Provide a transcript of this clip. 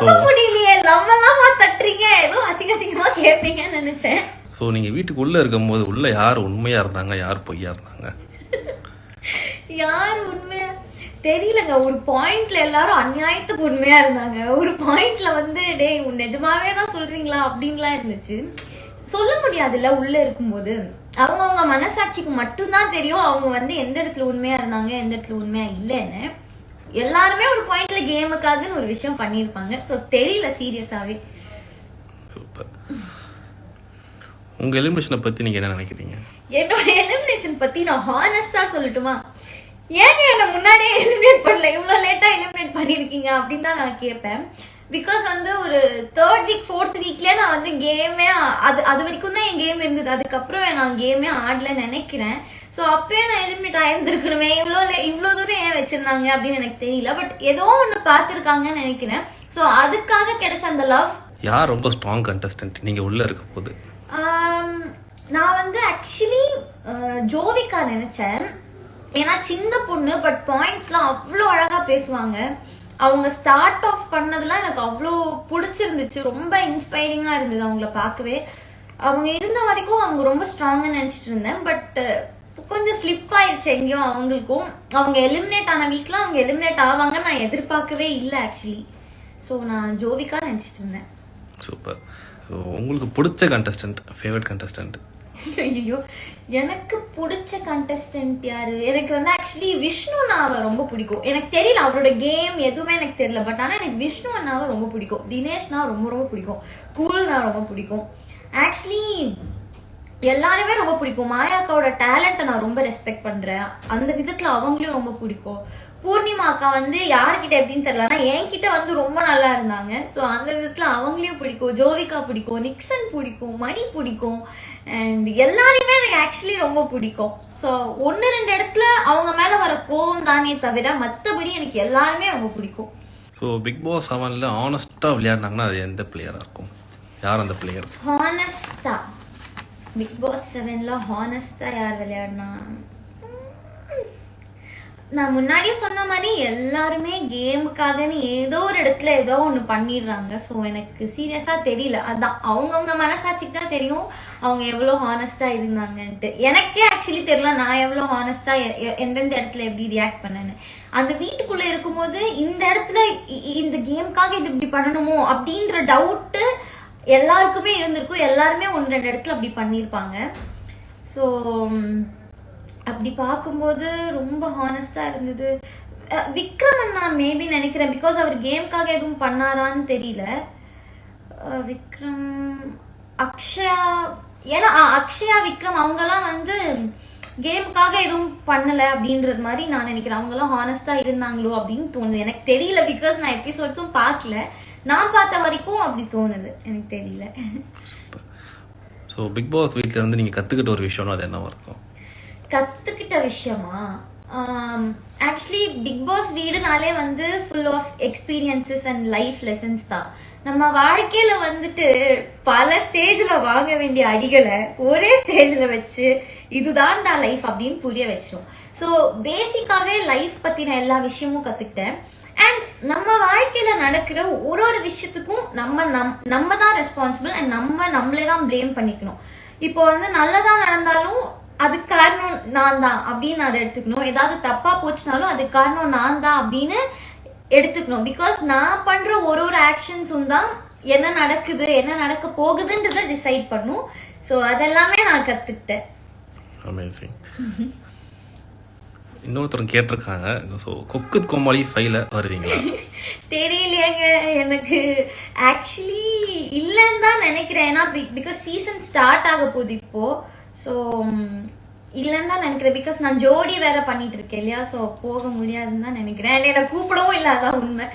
நம்ப முடியலையே லவ் எல்லாம் தட்டுறீங்க? ஏதோ அசிங்க அசிங்கமா கேட்பீங்கன்னு நினைச்சேன். ஸோ நீங்கள் வீட்டுக்குள்ளே இருக்கும்போது உள்ளே யார் உண்மையாக இருந்தாங்க யார் பொய்யா இருந்தாங்க? யார் உண்மையா தெரியலங்க. ஒரு பாயிண்ட்ல எல்லாரும் அநியாயத்துக்கு உண்மையா இருந்தாங்க. ஒரு பாயிண்ட்ல வந்து டேய் உன் நிஜமாவே தான் சொல்றீங்களா? அப்படின்லாம் இருந்துச்சு. சொல்ல முடியாதுல்ல உள்ள இருக்கும்போது. அவங்கவுங்க மனசாட்சிக்கு மட்டும்தான் தெரியும் அவங்க வந்து எந்த இடத்துல உண்மையா இருந்தாங்க எந்த இடத்துல உண்மையா இல்லைன்னு. எல்லாருமே ஒரு பாயிண்ட்ல கேமுக்காகன்னு ஒரு விஷயம் பண்ணியிருப்பாங்க. ஸோ தெரியல சீரியஸாவே சூப்பர் உங்கள் எலிமினேஷனை பற்றி நீங்கள் என்ன நினைக்கிறீங்க? என்னோட எலிமினேஷன் பத்தி நான் ஹானஸ்டா சொல்லட்டுமா? ஏங்க என்ன முன்னாடியே எலிமினேட் பண்ணல? இவ்வளவு லேட்டா எலிமினேட் பண்ணிருக்கீங்க அப்படின்னு தான் நான் கேட்பேன். பிகாஸ் வந்து ஒரு தேர்ட் வீக் ஃபோர்த் வீக்லயே நான் வந்து கேமே அது அது வரைக்கும் தான் என் கேம் இருந்தது. அதுக்கப்புறம் நான் கேமே ஆடல நினைக்கிறேன். ஸோ அப்பயே நான் எலிமினேட் ஆயிருந்திருக்கணுமே இவ்வளோ இவ்வளோ தூரம் ஏன் வச்சிருந்தாங்க அப்படின்னு எனக்கு தெரியல. பட் ஏதோ ஒன்று பார்த்துருக்காங்கன்னு நினைக்கிறேன். ஸோ அதுக்காக கிடைச்ச அந்த லவ் யார் ரொம்ப ஸ்ட்ராங் கண்டஸ்டன்ட் நீங்கள் உள்ளே இருக்க போது. நான் வந்து ஆக்சுவலி ஜோவிகா நினைச்சேன். ஏன்னா சின்ன பொண்ணு பட் பாயிண்ட்ஸ்லாம் அவ்வளோ அழகா பேசுவாங்க. அவங்க ஸ்டார்ட் ஆஃப் பண்ணதெல்லாம் எனக்கு அவ்வளோ பிடிச்சிருந்துச்சு. ரொம்ப இன்ஸ்பைரிங்கா இருந்தது அவங்கள பார்க்கவே. அவங்க இருந்த வரைக்கும் அவங்க ரொம்ப ஸ்ட்ராங்காக நினச்சிட்டு இருந்தேன். பட் கொஞ்சம் ஸ்லிப் ஆயிடுச்சு எங்கேயும் அவங்களுக்கும். அவங்க எலிமினேட் ஆன வீக்ல அவங்க எலிமினேட் ஆவாங்கன்னு நான் எதிர்பார்க்கவே இல்லை ஆக்சுவலி ஸோ நான் ஜோவிகா நினச்சிட்டு இருந்தேன். சூப்பர் ஸோ உங்களுக்கு பிடிச்ச கண்டஸ்டன்ட் ஃபேவரட் கண்டஸ்டன்ட் ஐயோ எனக்கு பிடிச்ச கண்டஸ்டன்ட் யாரு? எனக்கு வந்து ஆக்சுவலி விஷ்ணு அண்ணாவை ரொம்ப பிடிக்கும். எனக்கு தெரியல அவரோட கேம் எதுவுமே எனக்கு தெரியல பட் ஆனால் எனக்கு விஷ்ணு அண்ணாவை ரொம்ப பிடிக்கும். தினேஷ்னா ரொம்ப ரொம்ப பிடிக்கும். கூல்னா ரொம்ப பிடிக்கும். ஆக்சுவலி எல்லாருமே ரொம்ப பிடிக்கும். மாயாக்காவோட டேலண்ட்டை நான் ரொம்ப ரெஸ்பெக்ட் பண்றேன். அந்த விதத்துல அவங்களையும் ரொம்ப பிடிக்கும். பூர்ணிமா அக்கா வந்து யார்கிட்ட எப்படின்னு தெரியல. ஆனா என்கிட்ட வந்து ரொம்ப நல்லா இருந்தாங்க. ஸோ அந்த விதத்துல அவங்களையும் பிடிக்கும். ஜோவிகா பிடிக்கும். நிக்சன் பிடிக்கும். மணி பிடிக்கும். அண்ட் எல்லாரையுமே எனக்கு ஆக்சுவலி ரொம்ப பிடிக்கும். ஸோ ஒன்று ரெண்டு இடத்துல அவங்க மேல வர கோவம் தானே தவிர மற்றபடி எனக்கு எல்லாருமே ரொம்ப பிடிக்கும். ஸோ பிக் பாஸ் செவனில் ஆனஸ்ட்டாக விளையாடினாங்கன்னா அது எந்த பிளேயராக இருக்கும்? யார் அந்த பிளேயர் ஹானஸ்டா பிக் பாஸ் செவன்ல ஹானஸ்டா யார் விளையாடினா? நான் முன்னாடியே சொன்ன மாதிரி எல்லாருமே கேமுக்காகன்னு ஏதோ ஒரு இடத்துல ஏதோ ஒன்று பண்ணிடுறாங்க. ஸோ எனக்கு சீரியஸாக தெரியல. அதான் அவங்கவுங்க மனசாட்சிக்கு தான் தெரியும் அவங்க எவ்வளோ ஹானஸ்டாக இருந்தாங்கன்ட்டு. எனக்கே ஆக்சுவலி தெரியல நான் எவ்வளோ ஹானஸ்டாக எந்தெந்த இடத்துல எப்படி ரியாக்ட் பண்ணேன்னு. அந்த வீட்டுக்குள்ளே இருக்கும்போது இந்த இடத்துல இந்த கேமுக்காக இது இப்படி பண்ணணுமோ அப்படின்ற டவுட்டு எல்லாருக்குமே இருந்திருக்கும். எல்லாருமே ஒன்று ரெண்டு இடத்துல அப்படி பண்ணியிருப்பாங்க. ஸோ அப்படி பார்க்கும்போது ரொம்ப ஹானஸ்டா இருந்தது. விக்ரம் நான் மேபி நினைக்கிறேன். பிகாஸ் அவர் கேம்காக எதுவும் பண்ணாரான்னு தெரியல. விக்ரம் அக்ஷயா ஏன்னா அக்ஷயா விக்ரம் அவங்கெல்லாம் வந்து கேமுக்காக எதுவும் பண்ணல அப்படின்றது மாதிரி நான் நினைக்கிறேன். அவங்கெல்லாம் ஹானஸ்டா இருந்தாங்களோ அப்படின்னு தோணுது. எனக்கு தெரியல பிகாஸ் நான் எபிசோட்ஸும் பார்க்கல. நான் பார்த்த வரைக்கும் அப்படி தோணுது. எனக்கு தெரியல. ஸோ பிக் பாஸ் வீட்டில் இருந்து நீங்கள் கற்றுக்கிட்ட ஒரு விஷயம்னா அது என்னவா இருக்கும்? கத்துக்கிட்ட விஷயமா? ஆக்சுவலி பிக் பாஸ் வீடுனாலே வந்து full of experiences and life lessons தான். நம்ம வாழ்க்கையில வந்துட்டு பல ஸ்டேஜ்ல வாங்க வேண்டிய அடிகளை ஒரே ஸ்டேஜ்ல வச்சு இதுதான்டா லைஃப் அப்படின்னு புரிய வச்சிரும் ஸோ பேசிக்காவே லைஃப் பத்தின எல்லா விஷயமும் கத்துக்கிட்டேன். அண்ட் நம்ம வாழ்க்கையில நடக்கிற ஒரு ஒரு விஷயத்துக்கும் நம்ம நம் நம்ம தான் ரெஸ்பான்சிபிள் அண்ட் நம்ம நம்மளே தான் ப்ளேம் பண்ணிக்கணும். இப்போ வந்து நல்லதா நடந்தாலும் அதுக்கு காரணம் நான் தான் அப்படின்னு அதை எடுத்துக்கணும். ஏதாவது தப்பா போச்சுனாலும் அதுக்கு காரணம் நான் தான் அப்படின்னு எடுத்துக்கணும். பிகாஸ் நான் பண்ற ஒரு ஒரு ஆக்ஷன்ஸும் தான் என்ன நடக்குது என்ன நடக்க போகுதுன்றத டிசைட் பண்ணும். ஸோ அதெல்லாமே நான் கத்துக்கிட்டேன். அமேசிங் இன்னொருத்தர் கேட்டிருக்காங்க. ஸோ கொக்கு கோமாளி ஃபைல வருவீங்களா? தெரியலையேங்க. எனக்கு ஆக்சுவலி இல்லைன்னு தான் நினைக்கிறேன். ஏன்னா பிகாஸ் சீசன் ஸ்டார்ட் ஆக போகுது இப்போ. ஸோ இல்லைன்னு தான் நினைக்கிறேன். பிகாஸ் நான் ஜோடி வேற பண்ணிட்டு இருக்கேன் இல்லையா? ஸோ போக முடியாதுன்னு தான் நினைக்கிறேன். என்னை கூப்பிடவும் இல்லை அதான் உண்மை.